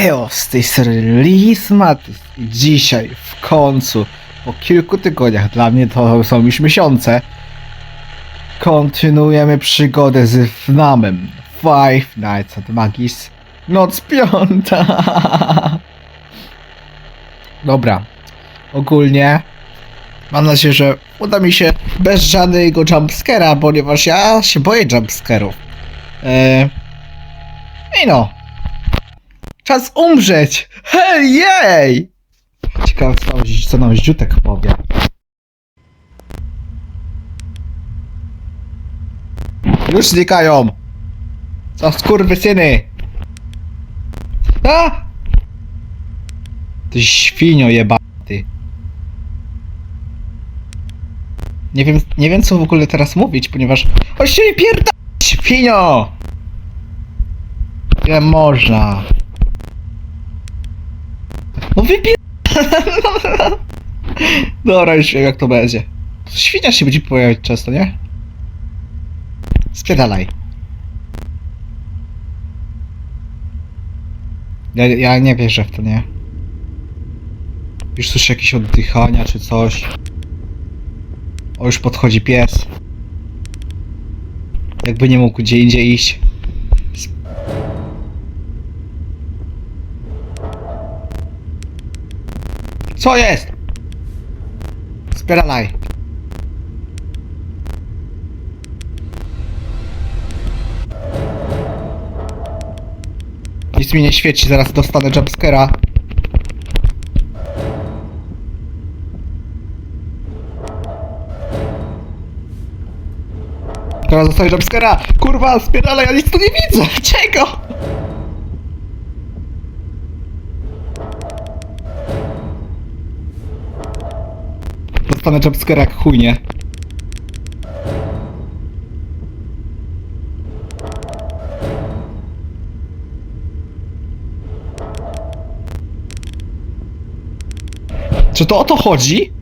Ejo, z tej serii Lismat. Dzisiaj w końcu, po kilku tygodniach, dla mnie to są już miesiące, kontynuujemy przygodę z FNAMem. Five Nights at Magis. Noc piąta. Dobra. Ogólnie mam nadzieję, że uda mi się bez żadnego jumpscare'a, ponieważ ja się boję jumpscare'ów. Eee... I no. Czas umrzeć! Hej, jej! Ciekawe, co, nam- Ździutek powie. Już znikają! Co skurwysyny! A! Ty świnio jebaty. Nie wiem, nie wiem co w ogóle teraz mówić, ponieważ... O się pierda... Świnio! Ile można? No wypier... Dobra, już wiem jak to będzie. Świnia się będzie pojawiać często, nie? Spierdalaj. Ja, ja nie wierzę w to, nie? Już słyszę jakieś oddychania czy coś. O, już podchodzi pies. Jakby nie mógł gdzie indziej iść. Co jest? Spieralaj. Nic mi nie świeci, zaraz dostanę jumpscare'a. Teraz dostanę jumpscare'a! Kurwa, spieralaj, ja nic tu nie widzę! Czego? Dostanę jumpscare'a jak chuj? Czy to o to chodzi?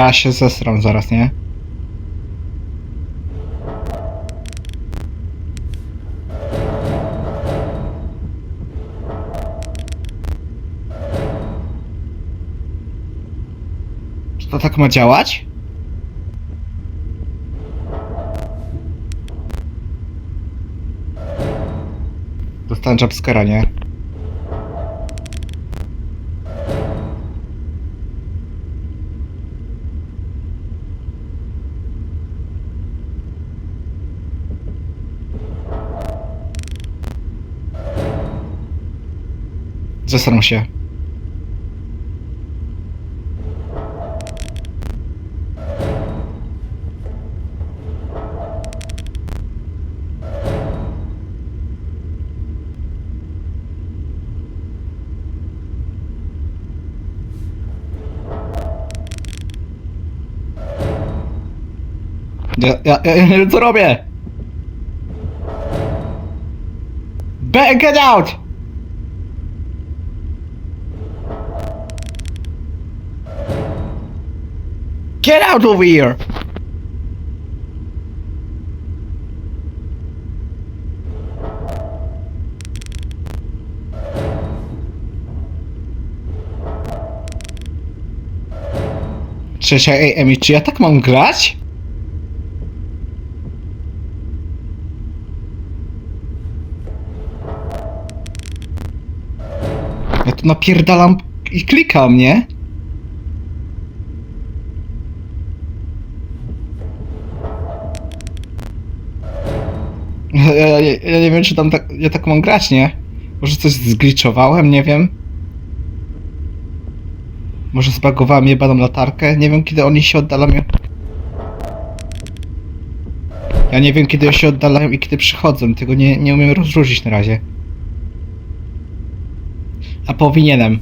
Ja się zesram zaraz, nie? Czy to tak ma działać? Dostałem jumpscare'a, nie? Zesram się. Ja, ja, ja nie wiem co robię! Be get out! Get out of here! Cześć, ej, Emi, czy ja tak mam grać? Ja tu napierdalam i klikam, nie? Ja, nie wiem, czy tam tak, ja tak mam grać, nie? Może coś zgliczowałem, nie wiem. Może zbagowałem jebaną latarkę, nie wiem kiedy oni się oddalają. Ja nie wiem kiedy się oddalają i kiedy przychodzą, tego nie, nie umiem rozróżnić na razie. A powinienem.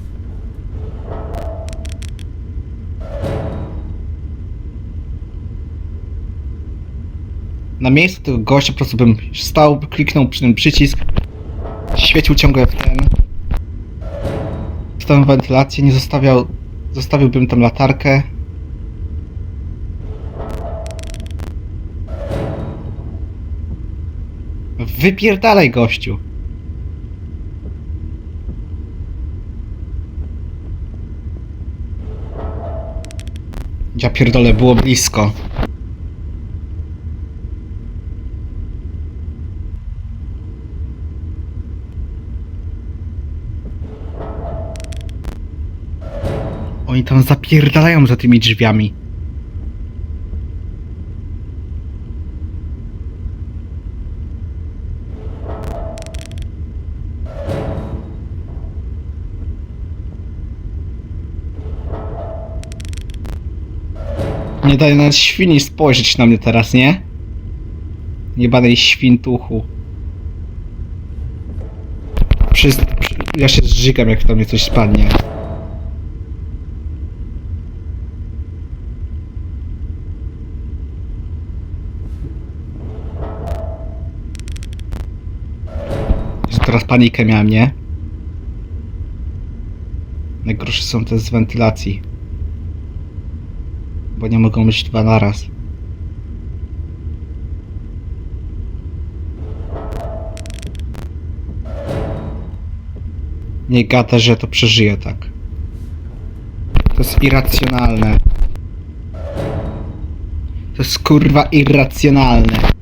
Na miejscu tego gościa po prostu bym stał, kliknął przy ten przycisk, świecił ciągle w ten, w tę wentylację, nie zostawiał, zostawiłbym tam latarkę. Wypierdalaj gościu. Ja pierdolę, było blisko. Oni tam zapierdalają za tymi drzwiami. Nie daje nawet świni spojrzeć na mnie teraz, nie? Jebanej świntuchu. Przy, ja się zżygam, jak tam mnie coś spadnie. Panikę miałem, nie? Najgorsze są te z wentylacji. Bo nie mogą być dwa naraz. Nie gada, że to przeżyje tak. To jest irracjonalne. To jest kurwa irracjonalne.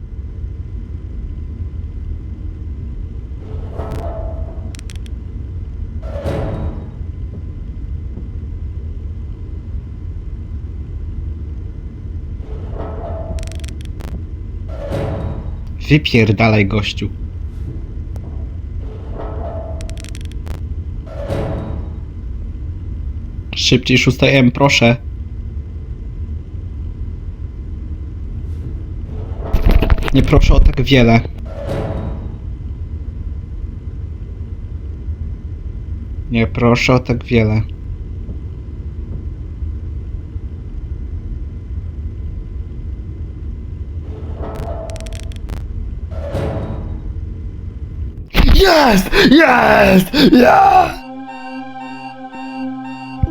Wypierdalaj gościu. Szybciej 6 M, proszę. Nie proszę o tak wiele. Nie proszę o tak wiele. Jest! Jest! Jest!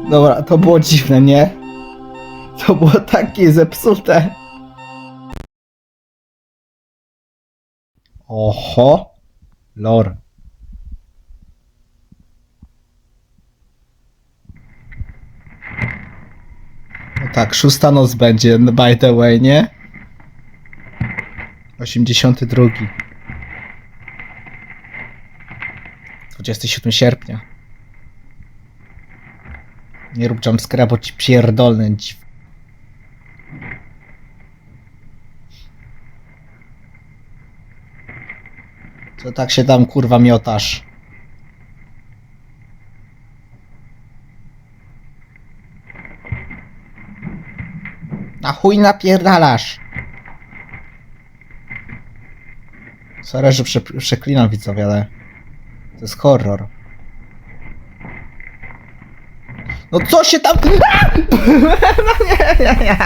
Dobra, to było dziwne, nie? To było takie zepsute. Oho. Lor. No tak, szósta noc będzie, by the way, nie? 82. 27 sierpnia. Nie rób jumpscare'a, bo ci pierdolny dziw... Co tak się tam kurwa miotasz? Na chuj napierdalasz? Sorry, że prze przeklinam widzowie, ale... To jest horror. No co się tam... No nie, nie, nie.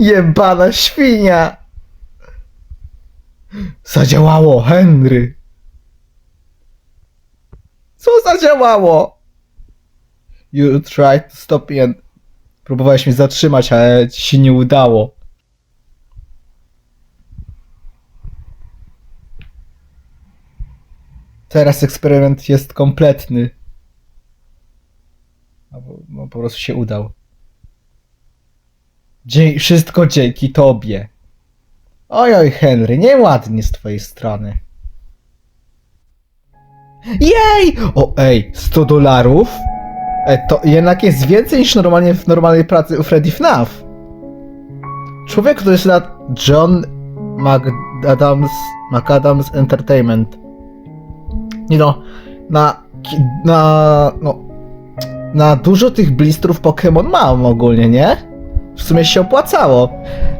Jebana świnia. Zadziałało, Henry. Co zadziałało? You tried to stop me and... Próbowałeś mnie zatrzymać, ale ci się nie udało. Teraz eksperyment jest kompletny. Albo no, po prostu się udał. Dzie wszystko dzięki tobie. Oj, oj, Henry, nieładnie z twojej strony. Jej! O, ej, 100 dolarów? E, to jednak jest więcej niż normalnie w normalnej pracy u Freddy FNAF. Człowiek, to jest lat John McAdams, McAdams Entertainment. Nie no, na, na, no, na dużo tych blistrów Pokémon mam ogólnie, nie? W sumie się opłacało.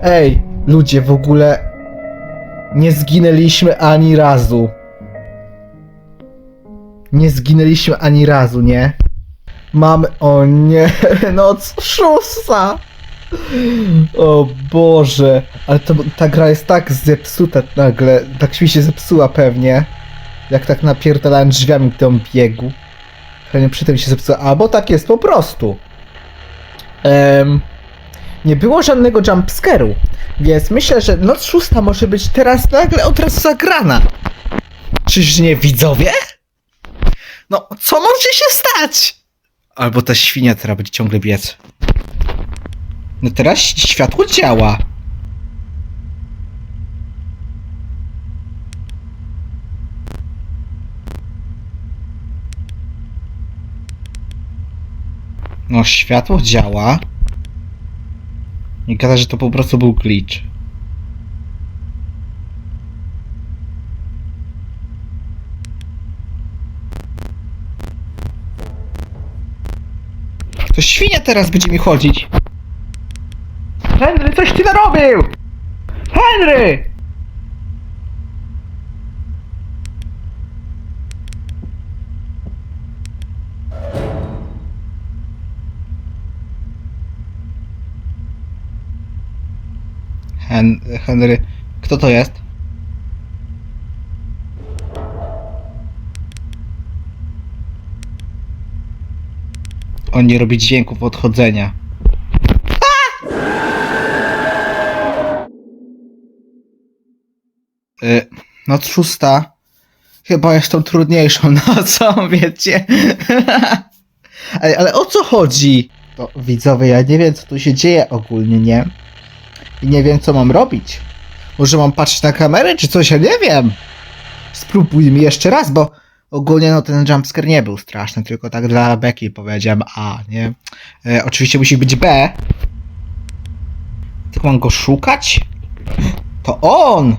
Ej, ludzie, w ogóle nie zginęliśmy ani razu. Nie zginęliśmy ani razu, nie? Mamy, o nie, no co szósta! O Boże, ale to, ta gra jest tak zepsuta nagle, tak mi się zepsuła pewnie, jak tak napierdalałem drzwiami gdy on biegł. Pewnie przy tym się zepsuła, albo tak jest po prostu. Em, nie było żadnego jumpscare'u, więc myślę, że noc szósta może być teraz nagle od razu zagrana. Czyż nie widzowie? No, co może się stać? Albo ta świnia teraz będzie ciągle biec. No teraz światło działa. No, światło działa. Nie gada, że to po prostu był glitch. To świnia teraz będzie mi chodzić. Henry, coś ty narobił! Henry! Hen Henry, kto to jest? On nie robi dźwięków odchodzenia. Y, noc szósta chyba jest tą trudniejszą nocą, wiecie. ale, ale o co chodzi? To widzowie, ja nie wiem co tu się dzieje ogólnie, nie? I nie wiem co mam robić. Może mam patrzeć na kamerę, czy coś, ja nie wiem. Spróbujmy jeszcze raz, bo ogólnie no ten jumpscare nie był straszny, tylko tak dla Becky powiedziałem A, nie? E, oczywiście musi być B. Tylko mam go szukać? To on!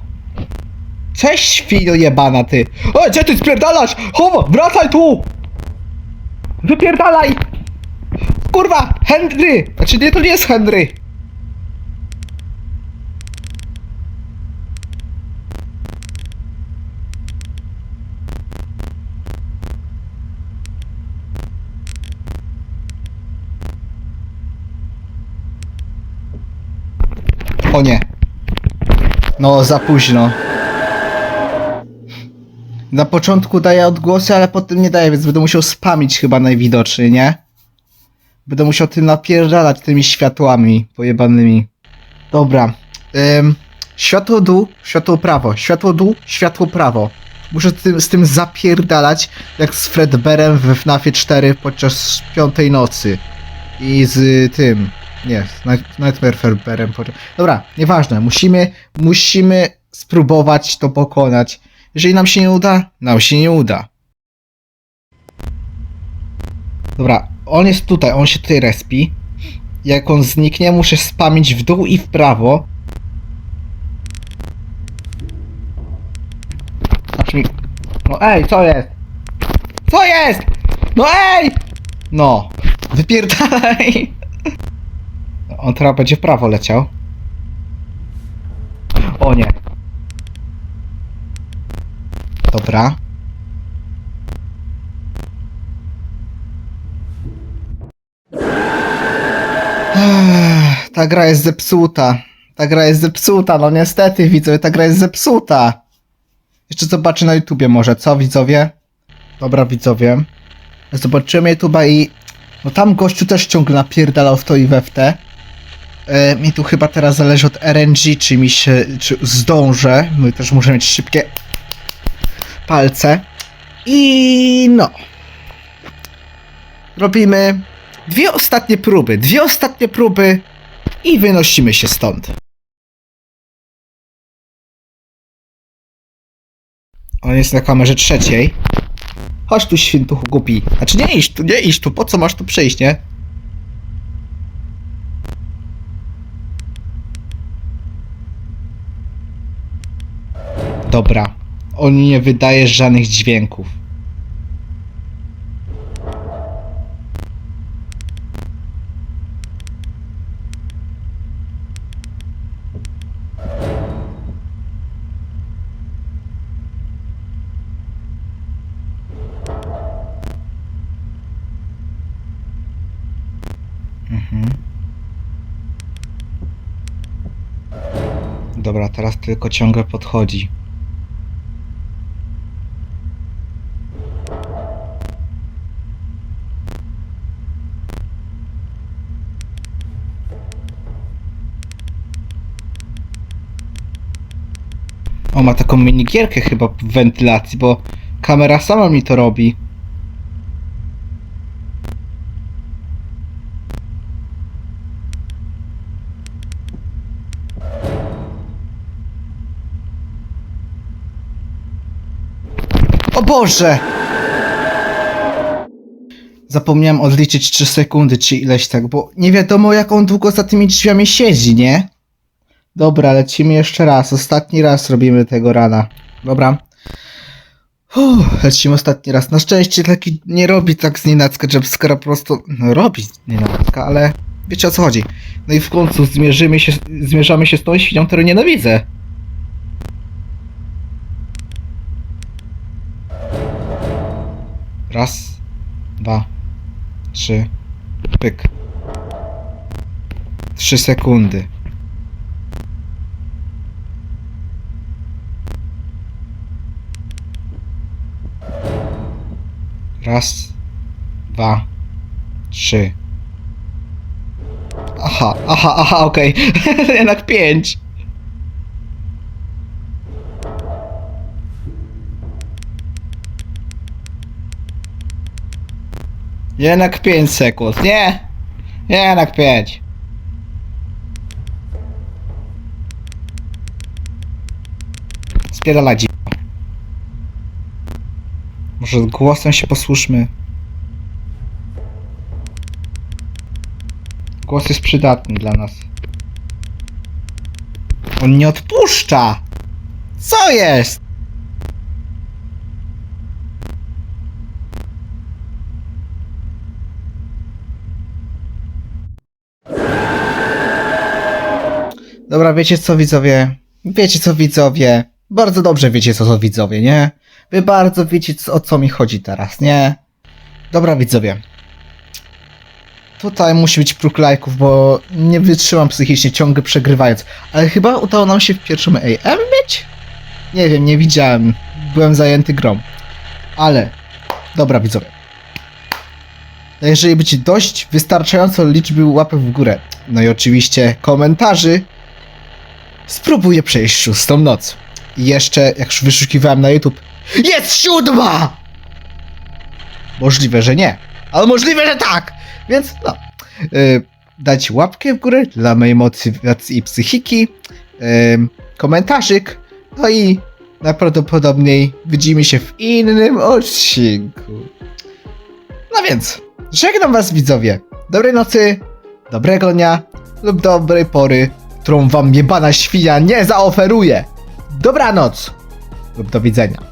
Cześć świnio jebana ty! O, gdzie ty spierdalasz? Chowa, wracaj tu! Wypierdalaj! Kurwa, Henry! Znaczy nie, to nie jest Henry! O nie. No, za późno. Na początku daję odgłosy, ale potem nie daję, więc będę musiał spamić chyba najwidoczniej, nie? Będę musiał tym napierdalać tymi światłami pojebanymi. Dobra. Ym, światło dół, światło prawo, światło dół, światło prawo. Muszę tym, z tym zapierdalać, jak z Fredberem w FNAFie 4 podczas piątej nocy. I z tym. Nie, z Night- Nightmare podczas- Dobra, nieważne. Musimy, musimy spróbować to pokonać. Jeżeli nam się nie uda, nam się nie uda. Dobra, on jest tutaj, on się tutaj respi. Jak on zniknie, muszę spamić w dół i w prawo. Znaczy mi... No ej, co jest? Co jest? No ej! No, wypierdalaj! On teraz będzie w prawo leciał. O nie. Dobra. Ta gra jest zepsuta. Ta gra jest zepsuta, no niestety widzowie, ta gra jest zepsuta. Jeszcze zobaczę na YouTubie może, co widzowie? Dobra widzowie. Zobaczymy YouTube'a i... No tam gościu też ciągle napierdalał w to i we w te. E, mi tu chyba teraz zależy od RNG, czy mi się, czy zdążę. My też muszę mieć szybkie palce. I no. Robimy dwie ostatnie próby. Dwie ostatnie próby i wynosimy się stąd. On jest na kamerze trzeciej. Chodź tu, świntuchu głupi. Znaczy nie iść tu, nie iść tu. Po co masz tu przyjść, nie? Dobra. On nie wydaje żadnych dźwięków. Mhm. Dobra, teraz tylko ciągle podchodzi. O, ma taką minigierkę chyba w wentylacji, bo kamera sama mi to robi. O Boże! Zapomniałem odliczyć 3 sekundy, czy ileś tak, bo nie wiadomo jak on długo za tymi drzwiami siedzi, nie? Dobra, lecimy jeszcze raz. Ostatni raz robimy tego rana. Dobra. Uff, lecimy ostatni raz. Na szczęście taki nie robi tak z nienacka jumpscara, po prostu no, robi z nienacka, ale wiecie o co chodzi. No i w końcu zmierzymy się, zmierzamy się z tą świnią, którą nienawidzę. Raz, dwa, trzy, pyk. Trzy sekundy. Raz, dwa, trzy. Aha, aha, aha, okej. Jednak pięć. Jednak pięć sekund. Nie! Jednak pięć. Spierdala. Może głosem się posłuszmy. Głos jest przydatny dla nas. On nie odpuszcza! Co jest? Dobra, wiecie co widzowie? Wiecie co widzowie? Bardzo dobrze wiecie co to widzowie, nie? Wy bardzo wiecie co, o co mi chodzi teraz, nie? Dobra widzowie. Tutaj musi być próg lajków, bo nie wytrzymam psychicznie ciągle przegrywając. Ale chyba udało nam się w pierwszym AM mieć? Nie wiem, nie widziałem. Byłem zajęty grą. Ale, dobra widzowie. Jeżeli będzie dość wystarczająco liczby łapek w górę, no i oczywiście komentarzy, spróbuję przejść szóstą noc. I jeszcze, jak już wyszukiwałem na YouTube, jest siódma! Możliwe, że nie, ale możliwe, że tak! Więc no, yy, dać łapkę w górę dla mojej motywacji i psychiki, yy, komentarzyk, no i najprawdopodobniej widzimy się w innym odcinku. No więc, żegnam was widzowie. Dobrej nocy, dobrego dnia lub dobrej pory, którą wam jebana świnia nie zaoferuje. Dobranoc lub do widzenia.